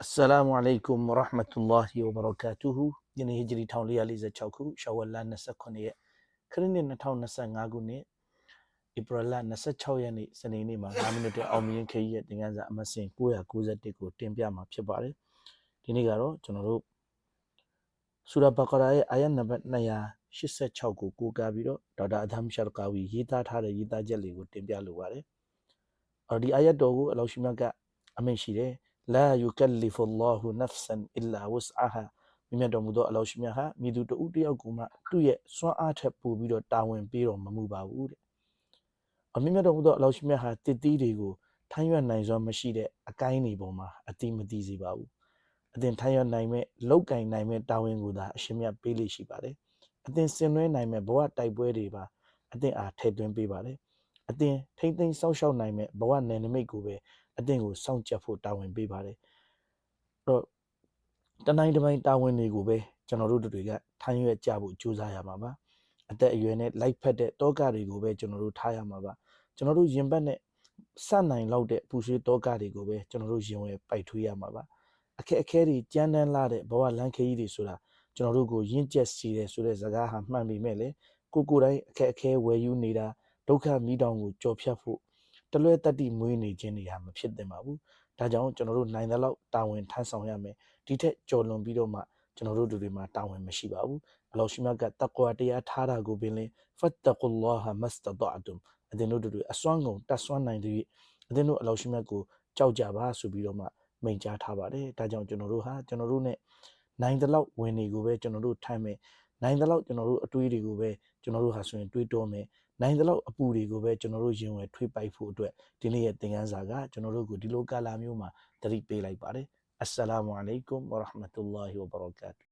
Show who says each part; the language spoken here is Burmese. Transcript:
Speaker 1: Assalamu alaikum wa rahmatullahi wa barakatuhu ဒီနေ့ဟဂျရီ1446ခုရှဝလ29ရက်ခရစ်နှစ်2025ခုနှစ်ဧပြီလ26ရက်နေ့စနေနေ့မှာ9မိနစ်တည်းအောင်မြင်ခရီးရဲ့သင်ခန်းစာအမှတ်စဉ်991ကိုတင်ပြမှာဖြစ်ပါတယ်ဒီနေ့ကတော့ကျွန်တော်တို့ဆူရာဘကရာရဲ့အာယတ်နံပါတ်286ကိုကိုးကားပြီးတော့ဒေါက်တာအဒမ်ရှာကာဝီရေးသားထားတဲ့ရေးသားချက်လေးကိုတင်ပြလိုပါတယ်အော်ဒီအာယတ်တော်ကိုအလောရှိမြတ်ကအမိန့်ရှိတယ် လာယူကလီဖူလာဟူနဖ်ဆန်အီလာဝစ်အာဟာမြတ်တော်မူသောအလောရှိမြတ်ဟာမိသူတဦးတယောက်ကိုမှသူ့ရဲ့စွမ်းအားထက်ပိုပြီးတော့တာဝန်ပေးတော်မမူပါဘူးတဲ့အမြတ်တော်မူသောအလောရှိမြတ်ဟာတစ်တီးတွေကိုထိုင်းရွက်နိုင်စွမ်းမရှိတဲ့အကိုင်းတွေပေါ်မှာအတိမတိစေပါဘူးအသင်ထိုင်းရွက်နိုင်မဲ့လောက်ကင်နိုင်မဲ့တာဝန်ကိုသာအရှင်မြတ်ပေးလိရှိပါတယ်အသင်ဆင်နွှဲနိုင်မဲ့ဘဝတိုက်ပွဲတွေပါအသင်အားထည့်သွင်းပေးပါတယ် အသင်ထိမ့်သိမ်းစောက်ရှောက်နိုင်မဲ့ဘဝနယ်နိမိတ်ကိုပဲအသင်ကိုစောင့်ကြပ်ဖို့တာဝန်ပေးပါတယ်အဲ့တော့တနိုင်တစ်ပိုင်းတာဝန်တွေကိုပဲကျွန်တော်တို့တို့တွေကထိုင်းရွက်ကြဖို့ကြိုးစားရမှာပါအသက်အရွယ်နဲ့လိုက်ဖက်တဲ့တောကတွေကိုပဲကျွန်တော်တို့ထားရမှာပါကျွန်တော်တို့ရင်ဘတ်နဲ့စနိုင်လောက်တဲ့ပူဆွေးတောကတွေကိုပဲကျွန်တော်တို့ရင်ဝယ်ပိုက်ထွေးရမှာပါအခက်အခဲတွေကြမ်းတမ်းလာတဲ့ဘဝလမ်းခရီးတွေဆိုတာကျွန်တော်တို့ကိုရင့်ကျက်စီတယ်ဆိုတဲ့စကားဟာမှန်ပေမဲ့လေကိုကိုယ်တိုင်းအခက်အခဲဝယ်ယူနေတာ ဒုက္ခမိတောင်ကိုကြော်ဖြတ်ဖို့တလွဲတတ္တိမွေးနေခြင်းတွေဟာမဖြစ်သင့်ပါဘူးဒါကြောင့်ကျွန်တော်တို့နိုင်တဲ့လောက်တာဝန်ထမ်းဆောင်ရမယ်ဒီထက်ကြော်လွန်ပြီးတော့မှကျွန်တော်တို့တွေမှာတာဝန်မရှိပါဘူးအလောရှိမြတ်ကတကွာတရားထားတာကိုပင်လင်ဖတ်တကူလာဟမစတဒအတုမ်အသင်တို့တွေအစွမ်းကုန်တတ်စွမ်းနိုင်တဲ့အသင်တို့အလောရှိမြတ်ကိုကြောက်ကြပါဆိုပြီးတော့မှမိန့်ကြားထားပါတယ်ဒါကြောင့်ကျွန်တော်တို့ဟာကျွန်တော်တို့ ਨੇ နိုင်တဲ့လောက်ဝင်တွေကိုပဲကျွန်တော်တို့ထိုင်မယ် နိုင်တဲ့လောက်ကျွန်တော်တို့အတွေးတွေကိုပဲကျွန်တော်တို့ဟာဆိုရင်တွေးတောမယ်နိုင်တဲ့လောက်အပူတွေကိုပဲကျွန်တော်တို့ရင်ဝယ်ထွေးပိုက်ဖို့အတွက်ဒီနေ့ရဲ့သင်ခန်းစာကကျွန်တော်တို့ကိုဒီလိုကာလာမျိုးမှာသတိပေးလိုက်ပါတယ်အစ္စလာမုအလိုင်ကွမ်ဝရဟမတု ல்லா ဟီဝဘရကာတူ